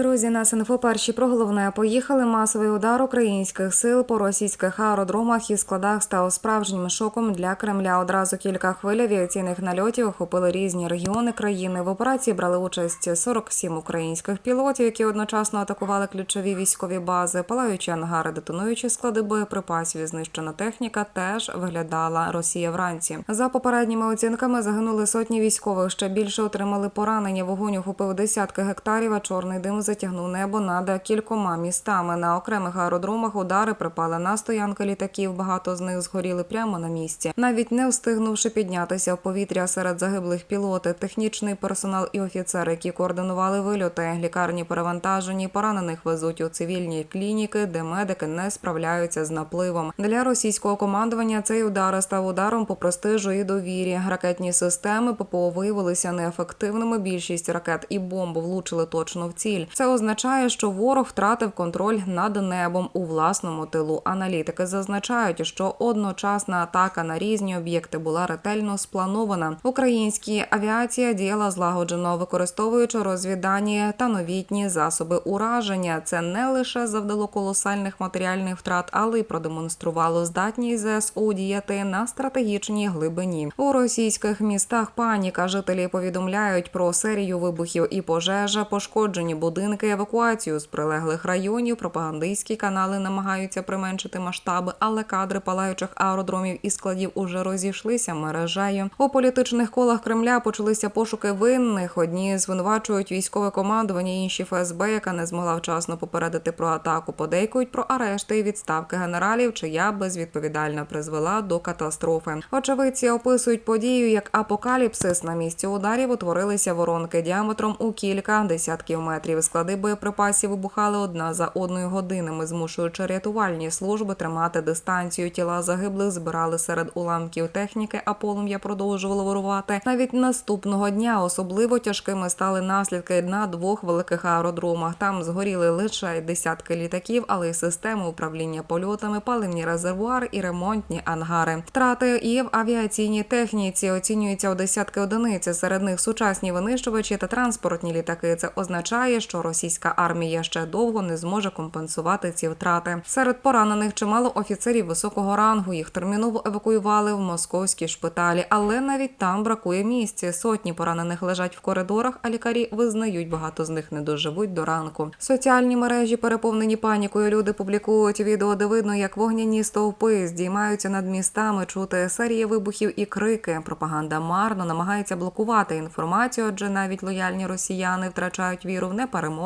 Друзі, на СНФО перші про головне поїхали. Масовий удар українських сил по російських аеродромах і складах став справжнім шоком для Кремля. Одразу кілька хвиль авіаційних нальотів охопили різні регіони країни. В операції брали участь 47 українських пілотів, які одночасно атакували ключові військові бази. Палаючі ангари, детонуючі склади боєприпасів, знищена техніка теж виглядала Росія вранці. За попередніми оцінками загинули сотні військових. Ще більше отримали поранення. Вогонь охопив десятки гектарів. А чорний дим затягнув небо над кількома містами. На окремих аеродромах удари припали на стоянки літаків. Багато з них згоріли прямо на місці. Навіть не встигнувши піднятися в повітря серед загиблих пілоти, технічний персонал і офіцери, які координували вильоти. Лікарні перевантажені, поранених везуть у цивільні клініки, де медики не справляються з напливом. Для російського командування цей удар став ударом по престижу і довірі. Ракетні системи ППО виявилися неефективними. Більшість ракет і бомб влучили точно в ціль. Це означає, що ворог втратив контроль над небом у власному тилу. Аналітики зазначають, що одночасна атака на різні об'єкти була ретельно спланована. Українські авіація діяла злагоджено, використовуючи розвіддані та новітні засоби ураження. Це не лише завдало колосальних матеріальних втрат, але й продемонструвало здатність ЗСУ діяти на стратегічній глибині. У російських містах паніка жителі повідомляють про серію вибухів і пожежа, пошкоджені будинки, евакуацію з прилеглих районів. Пропагандистські канали намагаються применшити масштаби, але кадри палаючих аеродромів і складів уже розійшлися мережею. У політичних колах Кремля почалися пошуки винних. Одні звинувачують військове командування, інші ФСБ, яка не змогла вчасно попередити про атаку. Подейкують про арешти і відставки генералів, чия безвідповідально призвела до катастрофи. Очевидці описують подію як апокаліпсис. На місці ударів утворилися воронки діаметром у кілька десятків метрів. Склади боєприпасів вибухали одна за одною годинами, змушуючи рятувальні служби тримати дистанцію. Тіла загиблих збирали серед уламків техніки, а полум'я продовжувало ворувати. Навіть наступного дня особливо тяжкими стали наслідки на двох великих аеродромах. Там згоріли лише десятки літаків, але й системи управління польотами, паливні резервуари і ремонтні ангари. Втрати і в авіаційній техніці оцінюються у десятки одиниць. Серед них сучасні винищувачі та транспортні літаки. Це означає, що російська армія ще довго не зможе компенсувати ці втрати. Серед поранених чимало офіцерів високого рангу. Їх терміново евакуювали в московські шпиталі, але навіть там бракує місця. Сотні поранених лежать в коридорах, а лікарі визнають, багато з них не доживуть до ранку. Соціальні мережі переповнені панікою. Люди публікують відео, де видно, як вогняні стовпи здіймаються над містами, чути серії вибухів і крики. Пропаганда марно намагається блокувати інформацію, адже навіть лояльні росіяни втрачають віру в непереможність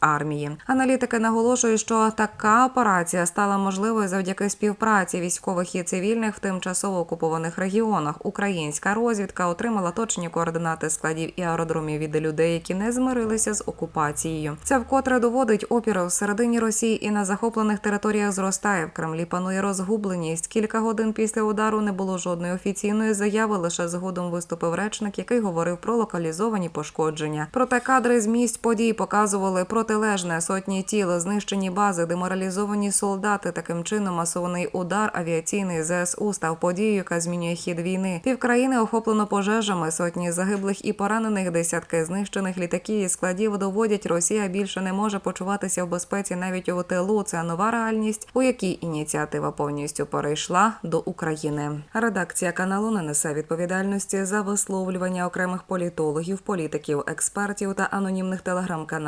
армії. Аналітики наголошують, що така операція стала можливою завдяки співпраці військових і цивільних в тимчасово окупованих регіонах. Українська розвідка отримала точні координати складів і аеродромів від людей, які не змирилися з окупацією. Це вкотре доводить опір всередині Росії і на захоплених територіях зростає. В Кремлі панує розгубленість. Кілька годин після удару не було жодної офіційної заяви. Лише згодом виступив речник, який говорив про локалізовані пошкодження. Проте кадри з місць подій показували протилежне сотні тіл, знищені бази, деморалізовані солдати. Таким чином масований удар авіаційний ЗСУ став подією, яка змінює хід війни. Півкраїни охоплено пожежами, сотні загиблих і поранених, десятки знищених літаків і складів доводять, Росія більше не може почуватися в безпеці навіть у тилу. Це нова реальність, у якій ініціатива повністю перейшла до України. Редакція каналу не несе відповідальності за висловлювання окремих політологів, політиків, експертів та анонімних телеграм-каналів.